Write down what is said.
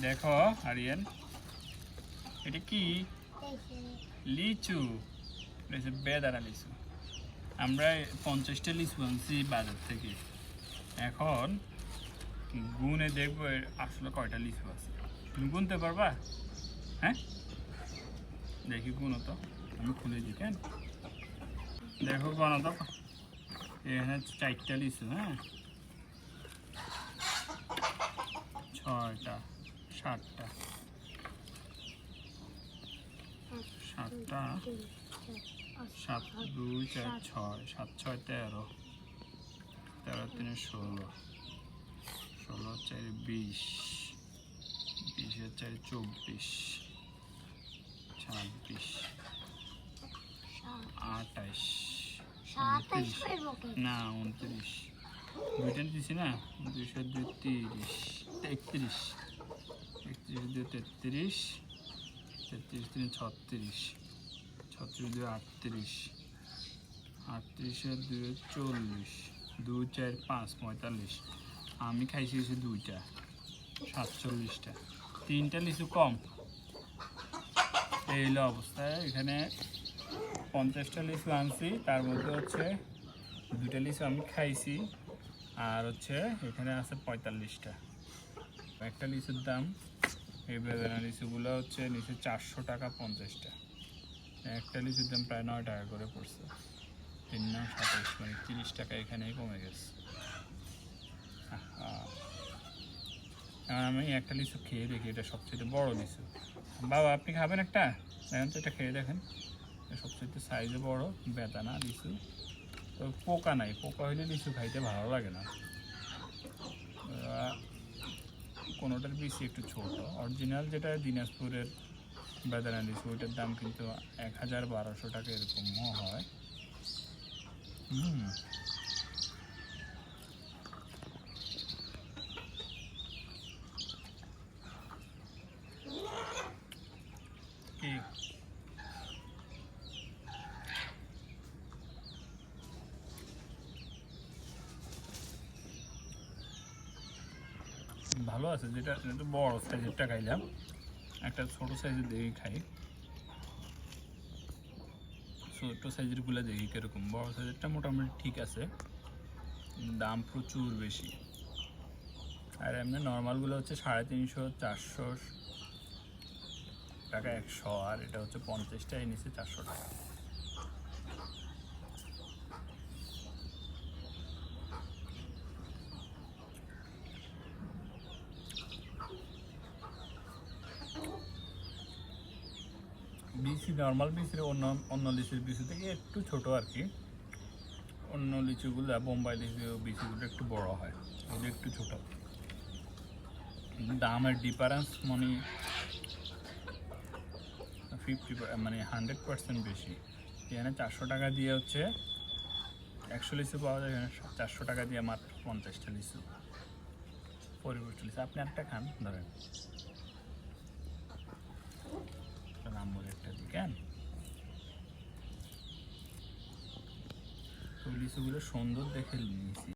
দেখো, আরিয়ান। এটা কি? লিচু। বেদানা লিচু। আমরা পঞ্চাশটা লিচু আনছি বাজার থেকে। এখন গুনে দেখব আসলে কয়টা লিচু আছে। তুমি গুনতে পারবা? হ্যাঁ? দেখি, গুনো তো। আমি খুলে দিই কেন? দেখো গণ তো। এখানে চারটা লিচু হ্যাঁ? ছয়টা। সাতটা। সাতটা। সাত দুই চার ছয়। সাত ছয় তেরো। তেরো তিনে ষোলো। ষোলো চার বিশ। বিশের চার চব্বিশ। ছাব্বিশ। আঠাশ সাতাশ উনত্রিশ। না উনত্রিশ। দুইটা দিছি না? দুইশো দুই তিরিশ। একত্রিশ। একত্রিশ দুই তেত্রিশ তেত্রিশ তিন ছত্রিশ ছত্রিশ দুই আটত্রিশ আটত্রিশে দুই চল্লিশ দুই চার, পাঁচ, পঁয়তাল্লিশ। আমি খাইছি হচ্ছে দুইটা, সাতচল্লিশটা। তিনটা লিচু কম। এই হলো অবস্থা। এখানে পঞ্চাশটা লিচু আনছি। তার মধ্যে হচ্ছে দুইটা লিচু আমি খাইছি। আর হচ্ছে এখানে আছে পঁয়তাল্লিশটা। একটা লিচুর দাম এই লিচুগুলো হচ্ছে নিচে চারশো টাকা পঞ্চাশটা। একটা লিচুর দাম প্রায় নয় টাকা করে পড়ছে। তিন নয় সাতাইশ মানে তিরিশ টাকা এখানেই কমে গেছে। আমি একটা লিচু খেয়ে দেখি, এটা সবচেয়ে বড় লিচু বাবা, আপনি খাবেন একটা? দেখেন তো, এটা খেয়ে দেখেন। সবচেয়ে সাইজে বড়, বেদানা লিচু তো পোকা নাই, পোকা হইলে লিচু খাইতে ভালো লাগে না। কোনোটার বেশি একটু ছোট। অরিজিনাল যেটা দিনাজপুরের লিচু ওইটার দাম কিন্তু এক হাজার বারোশো টাকা এরকমও হয়। হুম। ভালো আছে, যেটা একটু বড় সাইজেরটা খাইলাম। একটা ছোট সাইজের দেখি খাই। ছোট সাইজেরগুলো দেখি কীরকম, বড় সাইজেরটা মোটামুটি ঠিক আছে দাম প্রচুর বেশি। আর এমনি নর্মালগুলো হচ্ছে সাড়ে তিনশো, চারশো টাকা একশো, আর এটা হচ্ছে পঞ্চাশটাই নিচে চারশো টাকা। বিসি নর্মাল বিসির অন্য অন্য লিচুর বিচি থেকে একটু ছোট আর কি। অন্য লিচুগুলো, বোম্বাই লিচু বিচিগুলো একটু বড় হয়, ওগুলো একটু ছোট। দামের ডিফারেন্স মানে ফিফটি মানে হান্ড্রেড পার্সেন্ট বেশি। এখানে চারশো টাকা দিয়ে হচ্ছে একশো লিচু পাওয়া যায়, এখানে চারশো টাকা দিয়ে মাত্র পঞ্চাশটা লিচু পরিবেষ্ট লিচু। আপনি একটা খান, ধরেন। নাম্বার দিকেন তো সুন্দর দেখে নিয়েছি।